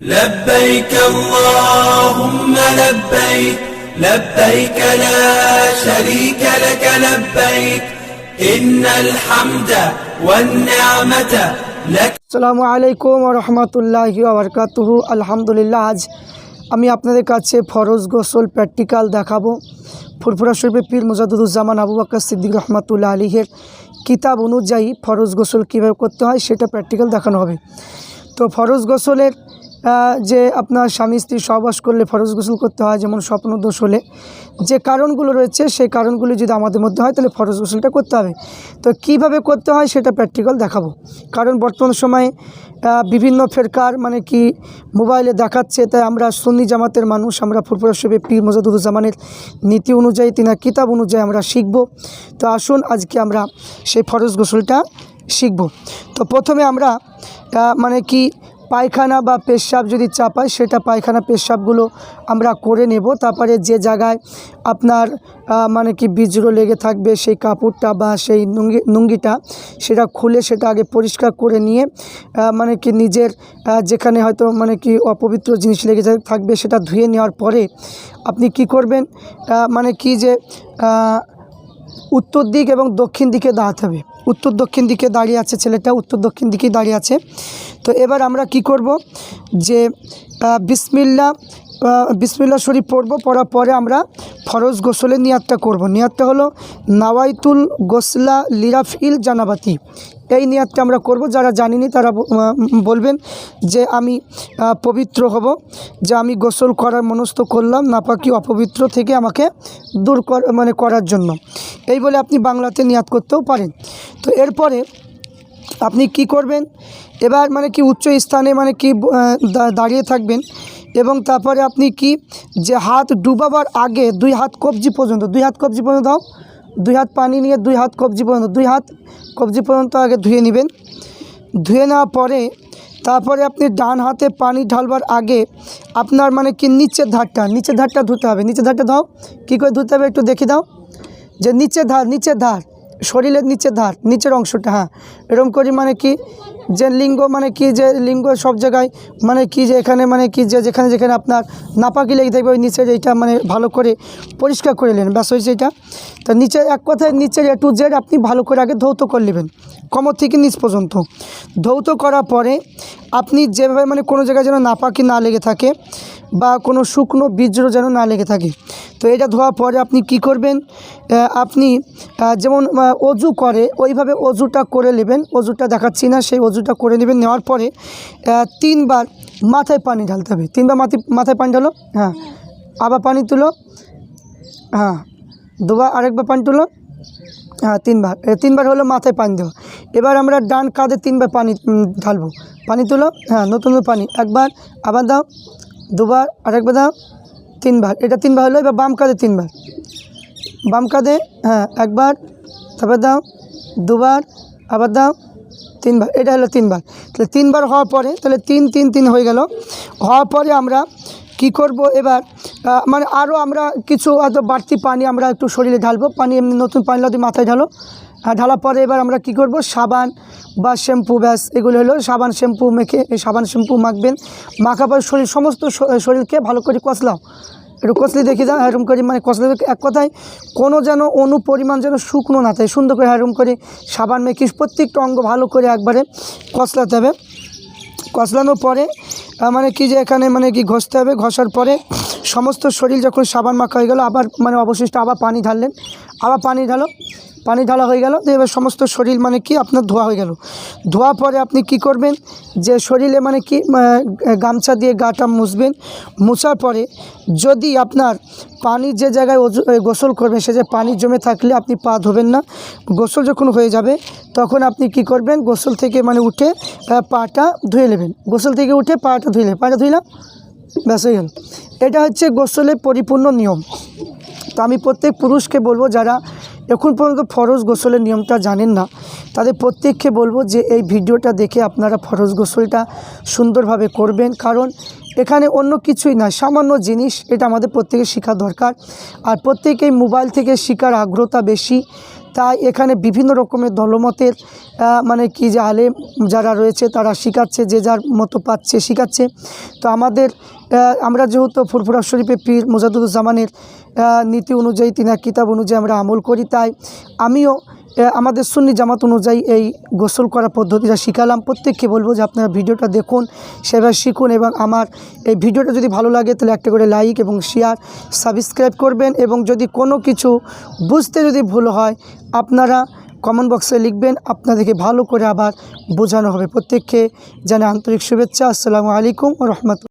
لبيك اللهم لبيك لبيك لا شريك لك لبيك إن الحمد والنعمة لك আসসালামু আলাইকুম রহমতুল্লাহি আবরকাতুহু আলহামদুলিল্লাহ আজ আমি আপনাদের কাছে ফরজ গোসল প্র্যাকটিক্যাল দেখাবো ফুরফুরা শরীফে পীর মুজাদুজ্জামান আবু বাক্কর সিদ্দিক রহমতুল্লাহ আলীহের কিতাব অনুযায়ী ফরজ গোসল কীভাবে করতে হয় সেটা প্র্যাকটিক্যাল দেখানো হবে তো ফরজ গোসলের আহ, যে আপনার স্বামী, স্ত্রী সহবাস করলে ফরজ গোসল করতে হয়, যেমন স্বপ্ন দোষ হলে। যে কারণগুলো রয়েছে, সেই কারণগুলি যদি আমাদের মধ্যে হয়, তাহলে ফরজ গোসলটা করতে হবে। তো কীভাবে করতে হয়, সেটা প্র্যাকটিক্যাল দেখাবো। কারণ বর্তমান সময়ে বিভিন্ন ফেরকার মানে কি, মোবাইলে দেখাচ্ছে, তাই আমরা সুন্নি জামাতের মানুষ, আমরা ফুরফুরা শরীফে পীর মজাদুজ্জামানের নীতি অনুযায়ী, তিনার কিতাব অনুযায়ী আমরা শিখব। তো আসুন, আজকে আমরা সেই ফরজ গোসলটা শিখব। তো প্রথমে আমরা মানে কি পায়খানা বা পেশাব যদি চাপায় সেটা পায়খানা পেশাবগুলো আমরা করে নেব। তারপরে যে জায়গায় আপনার মানে কি বীজরো লেগে থাকবে, সেই কাপড়টা বা সেই নুঙ্গি, নুঙ্গিটা, সেটা খুলে সেটা আগে পরিষ্কার করে নিয়ে মানে কি নিজের যেখানে হয়তো মানে কি অপবিত্র জিনিস লেগে থাকবে সেটা ধুয়ে নেওয়ার পরে আপনি কি করবেন? মানে কি যে উত্তর দিক এবং দক্ষিণ দিকে দাঁড়াতে হবে। উত্তর দক্ষিণ দিকে দাঁড়িয়ে আছে ছেলেটা, উত্তর দক্ষিণ দিকেই দাঁড়িয়ে আছে। তো এবার আমরা কি করব? যে বিসমিল্লা বিসমিল্লা শরীফ পড়ব, পড়ার পরে আমরা ফরজ গোসলের নিয়াতটা করব। নিয়াতটা হলো নাওয়াইতুল গোসলা লিরাফিল জানাবাতি। এই নিয়াতটা আমরা করব। যারা জানিনি তারা বলবেন যে আমি পবিত্র হব, যে আমি গোসল করার মনস্থ করলাম নাপাকি অপবিত্র থেকে আমাকে দূর কর মানে করার জন্য। এই বলে আপনি বাংলাতে নিয়াত করতেও পারেন। তো এরপরে আপনি কি করবেন? এবার মানে কি উচ্চ স্থানে মানে কি দাঁড়িয়ে থাকবেন এবং তারপরে আপনি কি? যে হাত ডুবাবার আগে দুই হাত কবজি পর্যন্ত, দুই হাত কবজি পর্যন্ত দাও। দুই হাত পানি নিয়ে দুই হাত কবজি পর্যন্ত, দুই হাত কবজি পর্যন্ত আগে ধুয়ে নেবেন। ধুয়ে নেওয়ার পরে তারপরে আপনি ডান হাতে পানি ঢালবার আগে আপনার মানে কি নিচের ধারটা নিচের ধারটা ধুতে হবে। নিচের ধারটা দাও। কী করে ধুতে হবে একটু দেখে দাও। যে নিচের ধার নিচের ধার, শরীরের নিচের ধার, নিচের অংশটা হ্যাঁ। এরকম করি মানে কি যে লিঙ্গ মানে কি, যে লিঙ্গ সব জায়গায় মানে কি যে এখানে মানে কি যে যেখানে যেখানে আপনার নাপাকি লেগে থাকবে, ওই নিচের এইটা মানে ভালো করে পরিষ্কার করে নেন ব্যাস হয়েছে এটা। তা নিচে এক কথায় নিচের এ টু জেড আপনি ভালো করে আগে ধৌত করে নেবেন, কমর থেকে নিচ পর্যন্ত। ধৌত করার পরে আপনি যেভাবে মানে কোনো জায়গায় যেন নাপাকি না লেগে থাকে বা কোনো শুকনো বীজ্র যেন না লেগে থাকে। তো এটা ধোয়ার পরে আপনি কি করবেন? আপনি যেমন অজু করে, ওইভাবে অজুটা করে নেবেন। অজুটা দেখাচ্ছি না, সেই অজুটা করে নেবেন। নেওয়ার পরে তিনবার মাথায় পানি ঢালতে হবে। তিনবার মাথায় মাথায় পানি ঢালো হ্যাঁ। আবার পানি তুলো হ্যাঁ। দুবার আরেকবার পানি তুলো হ্যাঁ তিনবার তিনবার হলো মাথায় পানি দেওয়া। এবার আমরা ডান কাঁধে তিনবার পানি ঢালবো। পানি তুলো হ্যাঁ নতুন পানি। একবার আবার দাও, দুবার আরেকবার দাও তিনবার এটা তিনবার হলো, এবার বাম কাঁধে তিনবার বাম কাঁধে হ্যাঁ একবার, তারপর দাও, দুবার, আবার দাও তিনবার এটা হলো তিনবার তাহলে তিনবার হওয়ার পরে, তাহলে তিন তিন তিন হয়ে গেল। হওয়ার পরে আমরা কি করব? এবার মানে আরও আমরা কিছু হয়তো বাড়তি পানি আমরা একটু শরীরে ঢালবো। পানি এমনি নতুন পানি যদি মাথায় ঢালো ঢালার পরে এবার আমরা কি করব? সাবান বা শ্যাম্পু, ব্যাস, এগুলো হলো সাবান শ্যাম্পু মেখে, এই সাবান শ্যাম্পু মাখবেন। মাখার পর শরীর সমস্ত শরীরকে ভালো করে কষলাও একটু কষলে দেখি যাও এরকম করে মানে কষলে এক কথায় কোনো যেন অনু পরিমাণ যেন শুকনো না থাকে। সুন্দর করে এরকম করে সাবান মেখে প্রত্যেকটা অঙ্গ ভালো করে একবারে কষলাতে হবে। কষলানোর পরে মানে কি যে এখানে মানে কি ঘষতে হবে? ঘষার পরে সমস্ত শরীর যখন সাবান মাখা হয়ে গেল, আবার মানে অবশিষ্ট আবার পানি ঢাললেন। আবার পানি ঢালো পানি ঢালা হয়ে গেল, তো এবার সমস্ত শরীর মানে কি আপনার ধোয়া হয়ে গেল। ধোয়া পরে আপনি কি করবেন, যে শরীরে মানে কি গামছা দিয়ে গাটা মুছবেন, মুছার পরে যদি আপনার পানি যে জায়গায় গোসল করবেন, সে যে পানি জমে থাকলে আপনি পা ধোবেন না, গোসল যখন হয়ে যাবে, তখন আপনি কি করবেন, গোসল থেকে মানে উঠে পাটা ধুয়ে নেবেন। গোসল থেকে উঠে পাটা ধুইলে পাটা ধুইলাম, ব্যাস হয়ে গেল। এটা হচ্ছে গোসলের পরিপূর্ণ নিয়ম। তো আমি প্রত্যেক পুরুষকে বলব, যারা এখন পর্যন্ত ফরজ গোসলের নিয়মটা জানেন না। তাদের প্রত্যেককে বলব যে এই ভিডিওটা দেখে আপনারা ফরজ গোসলটা সুন্দরভাবে করবেন। কারণ এখানে অন্য কিছুই না সামান্য জিনিস, এটা আমাদের প্রত্যেকের শেখা দরকার। আর প্রত্যেকেই মোবাইল থেকে শেখার আগ্রহতা বেশি। তাই এখানে বিভিন্ন রকমের দলমতের মানে কি যে আলেম যারা রয়েছে তারা শিখাচ্ছে, যে যার মতো পাচ্ছে শিখাচ্ছে। তো আমাদের আমরা যেহেতু ফুরফুরা শরীফে পীর মোজাদুজ্জামানের নীতি অনুযায়ী তিনার কিতাব অনুযায়ী আমরা আমল করি, তাই আমিও আমাদের সুন্নি জামাত অনুযায়ী এই গোসল করার পদ্ধতিটা শিখালাম। প্রত্যেককে বলব যে আপনারা ভিডিওটা দেখুন সেভাবে শিখুন এবং আমার এই ভিডিওটা যদি ভালো লাগে তাহলে একটা করে লাইক এবং শেয়ার সাবস্ক্রাইব করবেন এবং যদি কোনো কিছু বুঝতে যদি ভুল হয়, আপনারা কমেন্ট বক্সে লিখবেন, আপনাদেরকে ভালো করে আবার বোঝানো হবে। প্রত্যেককে জানে আন্তরিক শুভেচ্ছা। আসসালামু আলাইকুম রহমতুল